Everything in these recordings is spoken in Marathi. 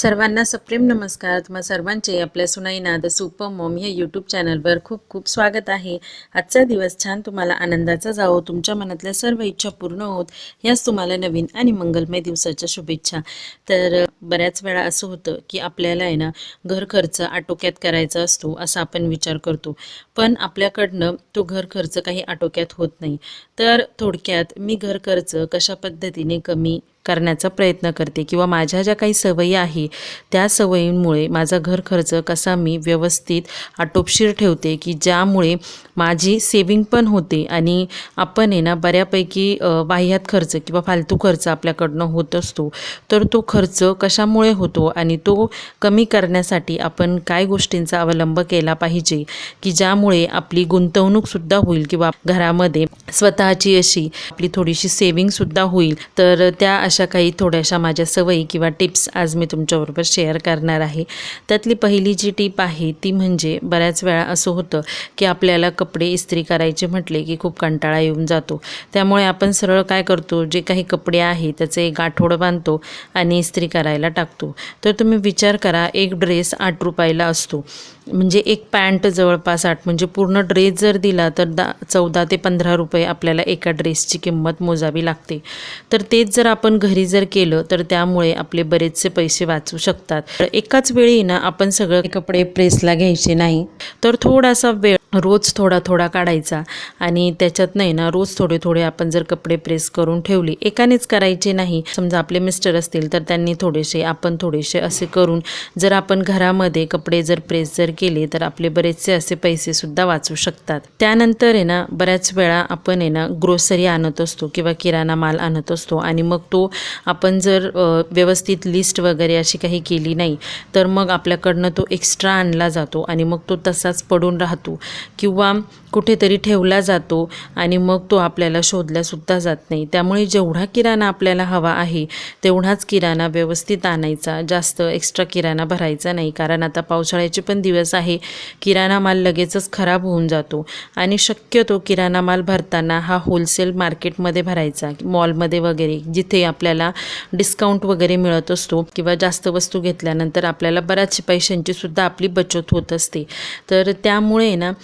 सर्वांना सप्रेम नमस्कार. तुम्हा सर्वांचे आपल्या सुनाईना द सुपर मॉम या यूट्यूब चॅनलवर खूप खूप स्वागत आहे. आजचा दिवस छान तुम्हाला आनंदाचा जावो तुमच्या मनातल्या सर्व इच्छा पूर्ण होत याच तुम्हाला नवीन आणि मंगलमय दिवसाच्या शुभेच्छा. तर बऱ्याच वेळा असं होतं की आपल्याला आहे ना घर खर्च आटोक्यात करायचा असतो असा आपण विचार करतो. पण आपल्याकडनं तो घर खर्च काही आटोक्यात होत नाही. तर थोडक्यात मी घर खर्च कशा पद्धतीने कमी करण्याचा प्रयत्न करते किंवा माझ्या ज्या काही सवयी आहे त्या सवयींमुळे माझा घर खर्च कसा मी व्यवस्थित आटोपशीर ठेवते की ज्यामुळे माझी सेविंग पण होते आणि आपण आहे ना बऱ्यापैकी बाह्यात खर्च किंवा फालतू खर्च आपल्याकडनं होत असतो. तर तो खर्च कशामुळे होतो आणि तो कमी करण्यासाठी आपण काय गोष्टींचा अवलंब केला पाहिजे की ज्यामुळे आपली गुंतवणूकसुद्धा होईल किंवा घरामध्ये स्वतःची अशी आपली थोडीशी सेविंगसुद्धा होईल. तर त्या अशा काही थोड्याशा माझ्या सवयी किंवा टिप्स आज मी तुमच्याबरोबर शेअर करणार आहे. त्यातली पहिली जी टीप आहे ती म्हणजे बऱ्याच वेळा असं होतं की आपल्याला कपडे इस्त्री करायचे म्हटले की खूप कंटाळा येऊन जातो. त्यामुळे आपण सरळ काय करतो? जे काही कपडे आहे त्याचे एक बांधतो आणि इस्त्री करायला टाकतो. तर तुम्ही विचार करा एक ड्रेस आठ रुपयाला असतो. म्हणजे एक पॅन्ट जवळपास आठ म्हणजे पूर्ण ड्रेस जर दिला तर दा चौदा ते पंधरा रुपये आपल्याला एका ड्रेसची किंमत मोजावी लागते. तर तेच जर आपण घरी जर केलं तर त्यामुळे आपले बरेचसे पैसे वाचू शकतात. तर एकाच वेळी ना आपण सगळं कपडे प्रेसला घ्यायचे नाही. तर थोडासा वेळ रोज थोडा थोडा काढायचा. आणि त्याच्यात नाही ना रोज थोडे थोडे आपण जर कपडे प्रेस करून ठेवले एकानेच करायचे नाही. समजा आपले मिस्टर असतील तर त्यांनी थोडेसे आपण थोडेसे असे करून जर आपण घरामध्ये कपडे जर प्रेस जर केले तर आपले बरेचसे असे पैसेसुद्धा वाचू शकतात. त्यानंतर आहे ना बऱ्याच वेळा आपण आहे ना ग्रोसरी आणत असतो किंवा किराणा माल आणत असतो. आणि मग तो आपण जर व्यवस्थित लिस्ट वगैरे अशी काही केली नाही तर मग आपल्याकडनं तो एक्स्ट्रा आणला जातो आणि मग तो तसाच पडून राहतो. किंवा कुठेतरी ठेवला जातो आणि मग तो आपल्याला शोधल्यासुद्धा जात नाही. त्यामुळे जेवढा किराणा आपल्याला हवा आहे तेवढाच किराणा व्यवस्थित आणायचा. जास्त एक्स्ट्रा किराणा भरायचा नाही कारण आता पावसाळ्याचे पण दिवस आहे. किराणा माल लगेचच खराब होऊन जातो आणि शक्यतो किराणा माल भरताना हा होलसेल मार्केटमध्ये भरायचा मॉलमध्ये वगैरे जिथे आपल्याला डिस्काउंट वगैरे मिळत असतो किंवा जास्त वस्तू घेतल्यानंतर आपल्याला बऱ्याचशा पैशांची सुद्धा आपली बचत होत असते. तर त्यामुळे ना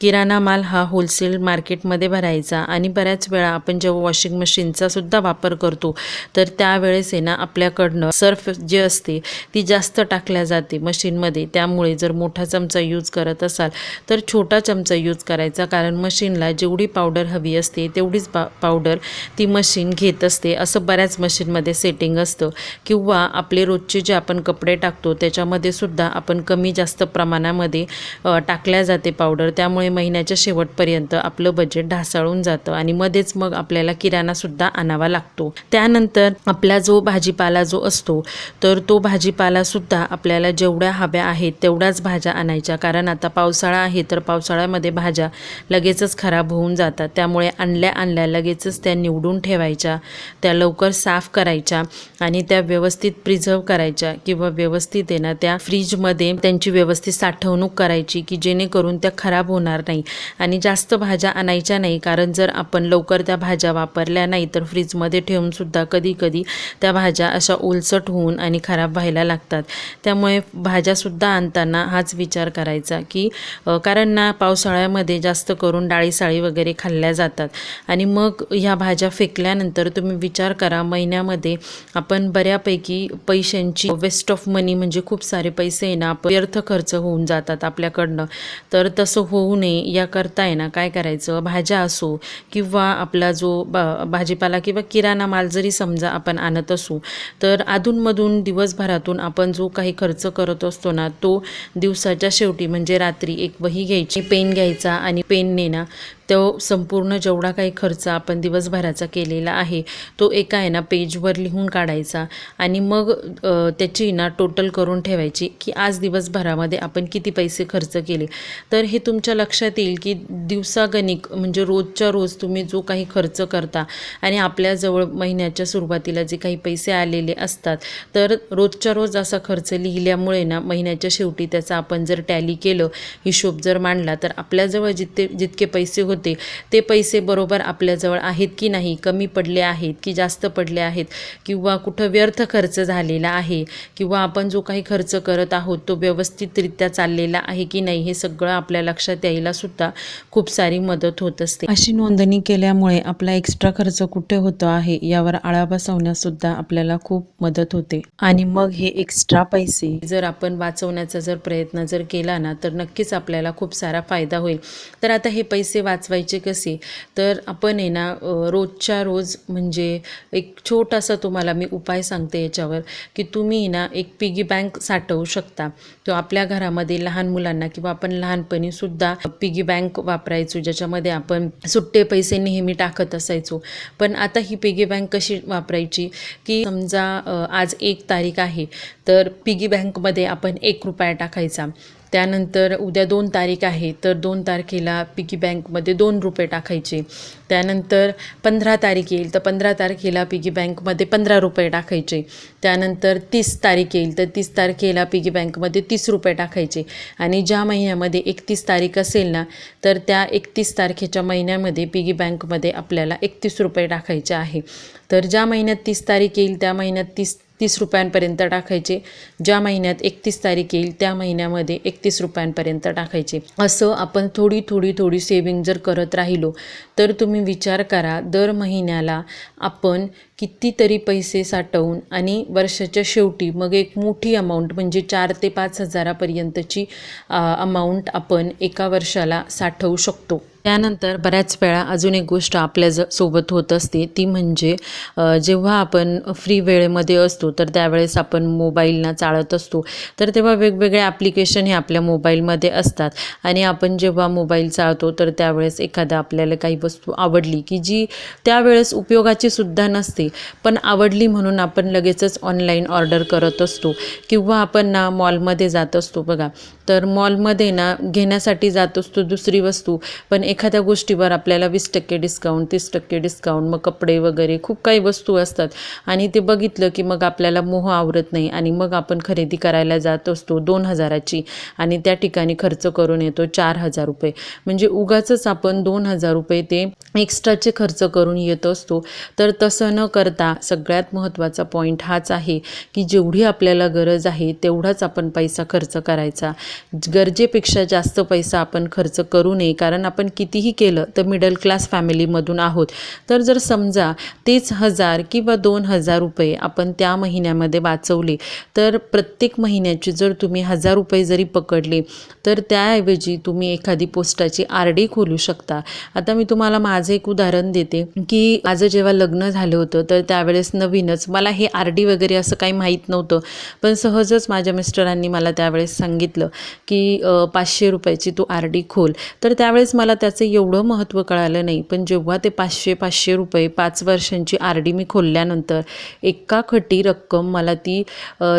किराणा माल हा होलसेल मार्केटमध्ये भरायचा आणि बऱ्याच वेळा आपण जेव्हा वॉशिंग मशीनचा सुद्धा वापर करतो तर त्यावेळेस आहे ना आपल्याकडनं सर्फ जे असते ती जास्त टाकल्या जाते मशीनमध्ये त्यामुळे जर मोठा चमचा यूज करत असाल तर छोटा चमचा यूज करायचा. कारण मशीनला जेवढी पावडर हवी असते तेवढीच पा पावडर ती मशीन घेत असते. असं बऱ्याच मशीनमध्ये सेटिंग असतं. किंवा आपले रोजचे जे आपण कपडे टाकतो त्याच्यामध्ये सुद्धा आपण कमी जास्त प्रमाणामध्ये टाकल्या जाते पावडर त्यामुळे महिन्याच्या शेवटपर्यंत आपलं बजेट ढासळून जातं आणि मध्येच मग आपल्याला किराणासुद्धा आणावा लागतो. त्यानंतर आपला जो भाजीपाला जो असतो तर तो भाजीपालासुद्धा आपल्याला जेवढ्या हव्या आहेत तेवढ्याच भाज्या आणायच्या. कारण आता पावसाळा आहे तर पावसाळ्यामध्ये भाज्या लगेचच खराब होऊन जातात. त्यामुळे आणल्या आणल्या लगेचच त्या निवडून ठेवायच्या त्या लवकर साफ करायच्या आणि त्या व्यवस्थित प्रिझर्व करायच्या किंवा व्यवस्थित आहे ना त्या फ्रीजमध्ये त्यांची व्यवस्थित साठवणूक करायची की जेणेकरून त्या खराब होणार नाही. आणि जास्त भाज्या आणायच्या नाही कारण जर आपण लवकर त्या भाज्या वापरल्या नाही तर फ्रीजमध्ये ठेवूनसुद्धा कधीकधी त्या भाज्या अशा ओलसट होऊन आणि खराब व्हायला लागतात. त्यामुळे भाज्यासुद्धा आणताना हाच विचार करायचा की कारण ना पावसाळ्यामध्ये जास्त करून डाळी साळी वगैरे खाल्ल्या जातात. आणि मग ह्या भाज्या फेकल्यानंतर तुम्ही विचार करा महिन्यामध्ये आपण बऱ्यापैकी पैशांची वेस्ट ऑफ मनी म्हणजे खूप सारे पैसे आहे ना व्यर्थ खर्च होऊन जातात आपल्याकडनं. तर तसं होऊ नये. याकरता आहे ना काय करायचं? भाज्या असो किंवा आपला जो बा भाजीपाला किंवा किराणा माल जरी समजा आपण आणत असू तर अधूनमधून दिवसभरातून आपण जो काही खर्च करत असतो ना तो दिवसाच्या शेवटी म्हणजे रात्री एक वही घ्यायची पेन घ्यायचा आणि पेनने ना तो संपूर्ण जेवढा काही खर्च आपण दिवसभराचा केलेला आहे तो एका आहे ना पेजवर लिहून काढायचा आणि मग त्याची ना टोटल करून ठेवायची की आज दिवसभरामध्ये आपण किती पैसे खर्च केले. तर हे तुमच्या लक्षात येईल की दिवसागणिक म्हणजे रोजच्या रोज तुम्ही जो काही खर्च करता आणि आपल्याजवळ महिन्याच्या सुरुवातीला जे काही पैसे आलेले असतात तर रोजच्या रोज असा खर्च लिहिल्यामुळे ना महिन्याच्या शेवटी त्याचा आपण जर टॅली केलं हिशोब जर मांडला तर आपल्याजवळ जितके जितके पैसे होते होते. ते पैसे बरोबर आपल्याजवळ आहेत की नाही कमी पडले आहेत की जास्त पडले आहेत किंवा कुठं व्यर्थ खर्च झालेला आहे किंवा आपण जो काही खर्च करत आहोत तो व्यवस्थितरित्या चाललेला आहे की नाही हे सगळं आपल्या लक्षात यायला सुद्धा खूप सारी मदत होत असते. अशी नोंदणी केल्यामुळे आपला एक्स्ट्रा खर्च कुठे होतो आहे यावर आळा बसवण्यास सुद्धा आपल्याला खूप मदत होते. आणि मग हे एक्स्ट्रा पैसे जर आपण वाचवण्याचा जर प्रयत्न जर केला ना तर नक्कीच आपल्याला खूप सारा फायदा होईल. तर आता हे पैसे वाचवायचे कसे? तर आपण आहे ना रोजच्या रोज म्हणजे एक छोटासा तुम्हाला मी उपाय सांगते याच्यावर की तुम्ही ना एक पिगी बँक साठवू शकता. तो आपल्या घरामध्ये लहान मुलांना किंवा आपण लहानपणी सुद्धा पिगी बँक वापरायचो ज्याच्यामध्ये आपण सुट्टे पैसे नेहमी टाकत असायचो. पण आता ही पिगी बँक कशी वापरायची की समजा आज एक तारीख आहे तर पिगी बँकमध्ये आपण एक रुपया टाकायचा. त्यानंतर उद्या दोन तारीख आहे तर दोन तारखेला पिगी बँकमध्ये दोन रुपये टाकायचे. त्यानंतर पंधरा तारीख येईल तर पंधरा तारखेला पिगी बँकमध्ये पंधरा रुपये टाकायचे. त्यानंतर तीस तारीख येईल तर तीस तारखेला पिगी बँकमध्ये तीस रुपये टाकायचे. आणि ज्या महिन्यामध्ये एकतीस तारीख असेल ना तर त्या एकतीस तारखेच्या महिन्यामध्ये पिगी बँकमध्ये आपल्याला एकतीस रुपये टाकायचे आहे. तर ज्या महिन्यात तीस तारीख येईल त्या महिन्यात तीस तीस रुपयांपर्यंत टाकायचे. ज्या महिन्यात एकतीस तारीख येईल त्या महिन्यामध्ये एकतीस रुपयांपर्यंत टाकायचे. असं आपण थोडी थोडी थोडी सेविंग जर करत राहिलो तर तुम्ही विचार करा दर महिन्याला आपण कितीतरी पैसे साठवून आणि वर्षाच्या शेवटी मग एक मोठी अमाऊंट म्हणजे चार ते पाच हजारापर्यंतची अमाऊंट आपण एका वर्षाला साठवू शकतो. त्यानंतर बऱ्याच वेळा अजून एक गोष्ट आपल्या ज सोबत होत असते ती म्हणजे जेव्हा आपण फ्री वेळेमध्ये असतो तर त्यावेळेस आपण मोबाईलना चाळत असतो. तर तेव्हा वेगवेगळे ॲप्लिकेशन हे आपल्या मोबाईलमध्ये असतात. आणि आपण जेव्हा मोबाईल चाळतो तर त्यावेळेस एखादा आपल्याला काही वस्तू आवडली की जी त्यावेळेस उपयोगाची सुद्धा नसते. पण आवडली म्हणून आपण लगेचच ऑनलाईन ऑर्डर करत असतो. किंवा आपण ना मॉलमध्ये जात असतो बघा. तर मॉलमध्ये ना घेण्यासाठी जात असतो दुसरी वस्तू. पण एक एखाद्या गोष्टीवर आपल्याला वीस टक्के डिस्काउंट तीस टक्के डिस्काउंट मग कपडे वगैरे खूप काही वस्तू असतात. आणि ते बघितलं की मग आपल्याला मोह आवरत नाही आणि मग आपण खरेदी करायला जात असतो दोन हजाराची आणि त्या ठिकाणी खर्च करून येतो चार हजार रुपये. म्हणजे उगाचंच आपण दोन हजार रुपये ते एक्स्ट्राचे खर्च करून येत असतो. तर तसं न करता सगळ्यात महत्त्वाचा पॉईंट हाच आहे की जेवढी आपल्याला गरज आहे तेवढाच आपण पैसा खर्च करायचा. गरजेपेक्षा जास्त पैसा आपण खर्च करू नये. कारण आपण किती कितीही केलं तर मिडल क्लास फॅमिलीमधून आहोत. तर जर समजा तेच हजार किंवा दोन हजार रुपये आपण त्या महिन्यामध्ये वाचवले तर प्रत्येक महिन्याची जर तुम्ही हजार रुपये जरी पकडले तर त्याऐवजी तुम्ही एखादी पोस्टाची आर डी खोलू शकता. आता मी तुम्हाला माझं एक उदाहरण देते की माझं जेव्हा लग्न झालं होतं तर त्यावेळेस नवीनच मला हे आर डी वगैरे असं काही माहीत नव्हतं. पण सहजच माझ्या मिस्टरांनी मला त्यावेळेस सांगितलं की पाचशे रुपयाची तू आर डी खोल. तर त्यावेळेस मला त्याचं एवढं महत्त्व कळालं नाही. पण जेव्हा ते पाचशे पाचशे रुपये पाच वर्षांची आर डी मी खोलल्यानंतर एका खटी रक्कम मला ती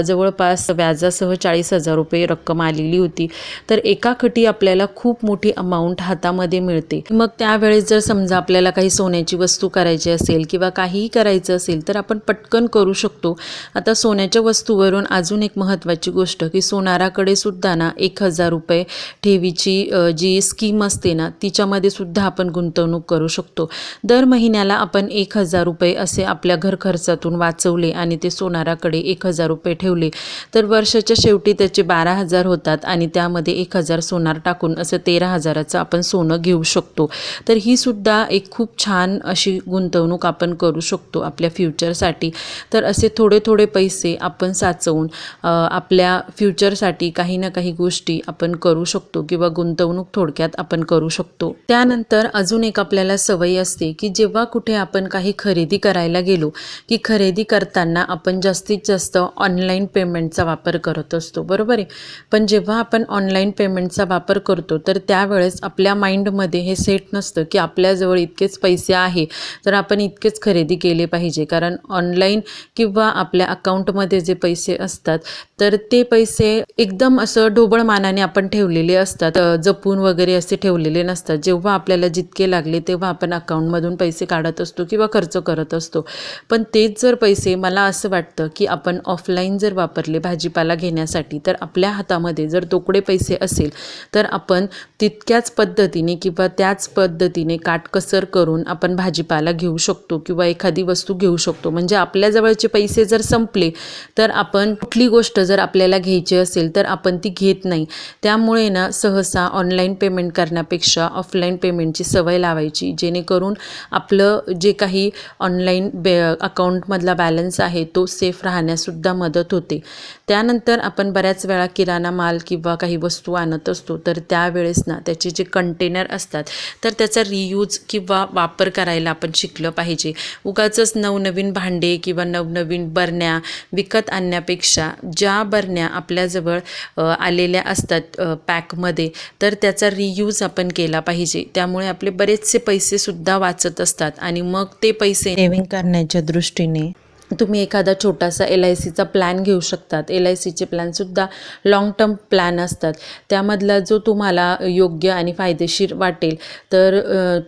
जवळपास व्याजासह चाळीस हजार रुपये रक्कम आलेली होती. तर एका खटी आपल्याला खूप मोठी अमाऊंट हातामध्ये मिळते. मग त्यावेळेस जर समजा आपल्याला काही सोन्याची वस्तू करायची असेल किंवा काहीही करायचं असेल तर आपण पटकन करू शकतो. आता सोन्याच्या वस्तूवरून अजून एक महत्त्वाची गोष्ट की सोनाराकडे सुद्धा ना एक हजार रुपये ठेवीची जी स्कीम असते ना तिच्यामध्ये सुद्धा आपण गुंतवणूक करू शकतो. दर महिन्याला आपण एक हजार रुपये असे आपल्या घर खर्चातून वाचवले आणि ते सोनाराकडे एक हजार रुपये ठेवले. तर वर्षाच्या शेवटी त्याचे बारा हजार होतात आणि त्यामध्ये एक हजार सोनार टाकून असं तेरा हजाराचं आपण सोनं घेऊ शकतो. तर ही सुद्धा एक खूप छान अशी गुंतवणूक आपण करू शकतो आपल्या फ्युचरसाठी. तर असे थोडे थोडे पैसे आपण साचवून आपल्या फ्युचरसाठी काही ना काही गोष्टी आपण करू शकतो किंवा गुंतवणूक थोडक्यात आपण करू शकतो. त्यानंतर अजून एक आपल्याला सवय असते की जेव्हा कुठे आपण काही खरेदी करायला गेलो की खरेदी करताना आपण जास्तीत जास्त ऑनलाईन पेमेंटचा वापर करत असतो. बरोबर आहे? पण जेव्हा आपण ऑनलाईन पेमेंटचा वापर करतो तर त्यावेळेस आपल्या माइंडमध्ये हे सेट नसतं की आपल्याजवळ इतकेच पैसे आहे तर आपण इतकेच खरेदी केले पाहिजे. कारण ऑनलाईन किंवा आपल्या अकाउंटमध्ये जे पैसे असतात तर ते पैसे एकदम असं ढोबळ मानाने आपण ठेवलेले असतात. जपून वगैरे असे ठेवलेले नसतात. जेव्हा आपल्याला जितके लागले तेव्हा आपण अकाउंटमधून पैसे काढत असतो किंवा खर्च करत असतो. पण तेच जर पैसे मला असं वाटतं की आपण ऑफलाईन जर वापरले भाजीपाला घेण्यासाठी तर आपल्या हातामध्ये जर तोकडे पैसे असेल तर आपण तितक्याच पद्धतीने किंवा त्याच पद्धतीने काटकसर करून आपण भाजीपाला घेऊ शकतो किंवा एखादी वस्तू घेऊ शकतो. म्हणजे आपल्याजवळचे पैसे जर संपले तर आपण कुठली गोष्ट जर आपल्याला घ्यायची असेल तर आपण ती घेत नाही. त्यामुळे ना सहसा ऑनलाईन पेमेंट करण्यापेक्षा ऑफ ऑफलाईन पेमेंटची सवय लावायची जेणेकरून आपलं जे काही ऑनलाईन बे अकाउंटमधला बॅलन्स आहे तो सेफ राहण्यासुद्धा मदत होते. त्यानंतर आपण बऱ्याच वेळा किराणा माल किंवा काही वस्तू आणत असतो तर त्यावेळेस ना त्याचे जे कंटेनर असतात तर त्याचा रियूज किंवा वापर करायला आपण शिकलं पाहिजे. उगाचच नवनवीन भांडे किंवा नवनवीन बरण्या विकत आणण्यापेक्षा ज्या बरण्या आपल्याजवळ आलेल्या असतात पॅकमध्ये तर त्याचा रियूज आपण केला पाहिजे. त्यामुळे आपले बरेचसे पैसेसुद्धा वाचत असतात आणि मग ते पैसे सेव्हिंग करण्याच्या दृष्टीने. तुम्ही एखादा छोटासा एल आय सीचा प्लॅन घेऊ शकतात. एल आय सीचे प्लॅनसुद्धा लाँग टर्म प्लॅन असतात. त्यामधला जो तुम्हाला योग्य आणि फायदेशीर वाटेल तर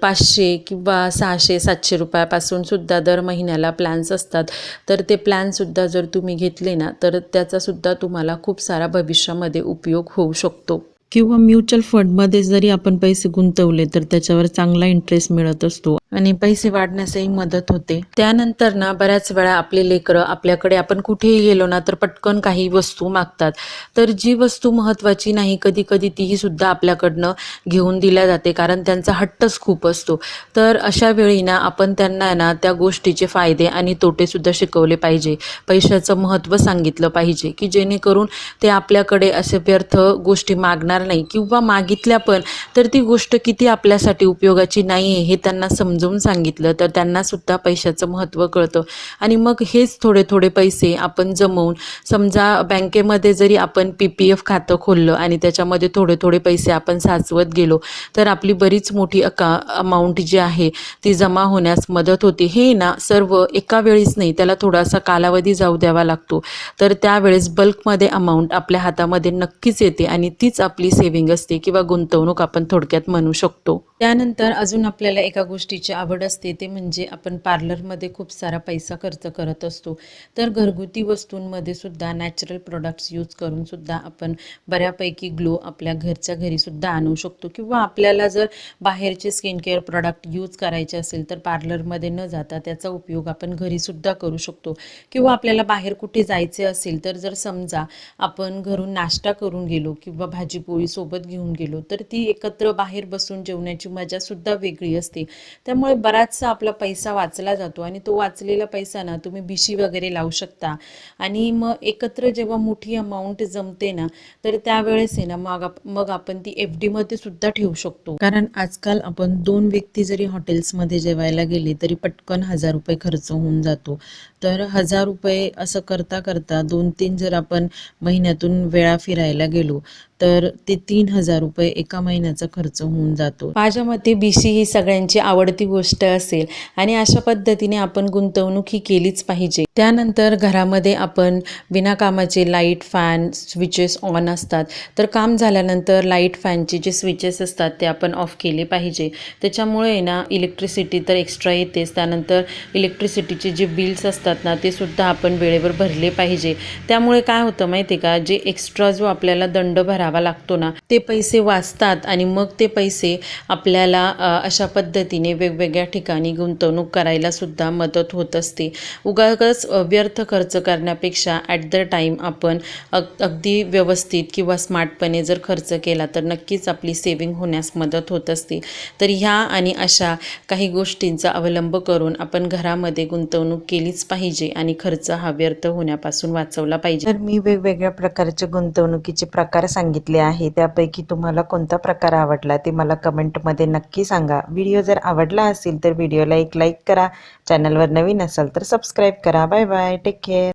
पाचशे किंवा सहाशे सातशे रुपयापासून सुद्धा दर महिन्याला प्लॅन्स असतात. तर ते प्लॅनसुद्धा जर तुम्ही घेतले ना तर त्याचासुद्धा तुम्हाला खूप सारा भविष्यामध्ये उपयोग होऊ शकतो. किंवा म्युच्युअल फंडमध्ये जरी आपण पैसे गुंतवले तर त्याच्यावर चांगला इंटरेस्ट मिळत असतो. आणि पैसे वाढण्यासही मदत होते. त्यानंतर ना बऱ्याच वेळा आपले लेकरं आपल्याकडे आपण कुठेही गेलो ना तर पटकन काही वस्तू मागतात. तर जी वस्तू महत्त्वाची नाही कधी कधी तीही सुद्धा आपल्याकडनं घेऊन दिल्या जाते कारण त्यांचा हट्टच खूप असतो. तर अशा वेळी ना आपण त्यांना ना त्या गोष्टीचे फायदे आणि तोटेसुद्धा शिकवले पाहिजे. पैशाचं महत्त्व सांगितलं पाहिजे की जेणेकरून ते आपल्याकडे असे व्यर्थ गोष्टी मागणार नाही किंवा मागितल्या पण तर ती गोष्ट किती आपल्यासाठी उपयोगाची नाही आहे हे त्यांना समज समजवून सांगितलं तर त्यांनासुद्धा पैशाचं महत्त्व कळतं. आणि मग हेच थोडे थोडे पैसे आपण जमवून समजा बँकेमध्ये जरी आपण पी पी एफ खातं खोललं आणि त्याच्यामध्ये थोडे थोडे पैसे आपण साचवत गेलो तर आपली बरीच मोठी अका अमाऊंट जी आहे ती जमा होण्यास मदत होते. हे ना सर्व एका वेळीच नाही त्याला थोडासा कालावधी जाऊ द्यावा लागतो. तर त्यावेळेस बल्कमध्ये अमाऊंट आपल्या हातामध्ये नक्कीच येते आणि तीच आपली सेविंग असते किंवा गुंतवणूक आपण थोडक्यात म्हणू शकतो. त्यानंतर अजून आपल्याला एका गोष्टीची आवड असते ते म्हणजे आपण पार्लरमध्ये खूप सारा पैसा खर्च करत असतो. तर घरगुती वस्तूंमध्ये सुद्धा नॅचरल प्रोडक्ट्स यूज करून सुद्धा आपण बऱ्यापैकी ग्लो आपल्या घरच्या घरी सुद्धा आणू शकतो. किंवा आपल्याला जर बाहेरचे स्किन केअर प्रोडक्ट यूज करायचे असेल तर पार्लरमध्ये न जाता त्याचा उपयोग आपण घरी सुद्धा करू शकतो. किंवा आपल्याला बाहेर कुठे जायचे असेल तर जर समजा आपण घरून नाश्ता करून गेलो किंवा भाजीपोळी सोबत घेऊन गेलो तर ती एकत्र बाहेर बसून जेवण्याची मजा सुद्धा वेगळी असते. त्यामुळे बराचसा आपला पैसा वाचला जातो आणि तो वाचलेला पैसा ना तुम्ही भिशी वगैरे लावू शकता. आणि मग एकत्र जेव्हा मोठी अमाऊंट जमते ना तर त्यावेळेस आहे ना मग मग आपण ती एफ डीमध्ये सुद्धा ठेवू शकतो. कारण आजकाल आपण दोन व्यक्ती जरी हॉटेल्समध्ये जेवायला गेले तरी पटकन हजार रुपये खर्च होऊन जातो. तर हजार रुपये असं करता करता दोन तीन जर आपण महिन्यातून वेळा फिरायला गेलो तर ते तीन हजार रुपये एका महिन्याचा खर्च होऊन जातो. माझ्या मते बीसी ही सगळ्यांची आवडती गोष्ट असेल आणि अशा पद्धतीने आपण गुंतवणूक ही केलीच पाहिजे. त्यानंतर घरामध्ये आपण विनाकामाचे लाइट फॅन स्विचेस ऑन असतात. तर काम झाल्यानंतर लाइट फॅनचे जे स्विचेस असतात ते आपण ऑफ केले पाहिजे. त्याच्यामुळे ना इलेक्ट्रिसिटी तर एक्स्ट्रा येतेच. त्यानंतर इलेक्ट्रिसिटीचे जे बिल्स असतात ना ते सुद्धा आपण वेळेवर भरले पाहिजे. त्यामुळे काय होतं माहिती आहे का? जे एक्स्ट्रा जो आपल्याला दंड भरावा लागतो ना ते पैसे वाचतात आणि मग ते पैसे आपल्याला अशा पद्धतीने वेगवेगळ्या ठिकाणी गुंतवणूक करायला सुद्धा मदत होत असते. उगाच व्यर्थ खर्च करण्यापेक्षा ॲट द टाईम आपण अग अगदी व्यवस्थित किंवा स्मार्टपणे जर खर्च केला तर नक्कीच आपली सेविंग होण्यास मदत होत असते. तर ह्या आणि अशा काही गोष्टींचा अवलंब करून आपण घरामध्ये गुंतवणूक केलीच पाहिजे आणि खर्च हा व्यर्थ होण्यापासून वाचवला पाहिजे. तर मी वेगवेगळ्या प्रकारचे गुंतवणुकीचे प्रकार सांगितले. सांगितले आहे. त्यापैकी तुम्हाला कोणता प्रकार आवडला ते मला कमेंटमध्ये नक्की सांगा. व्हिडिओ जर आवडला असेल तर व्हिडिओला एक लाईक करा. चॅनलवर नवीन असाल तर सबस्क्राईब करा. Bye bye. Take care.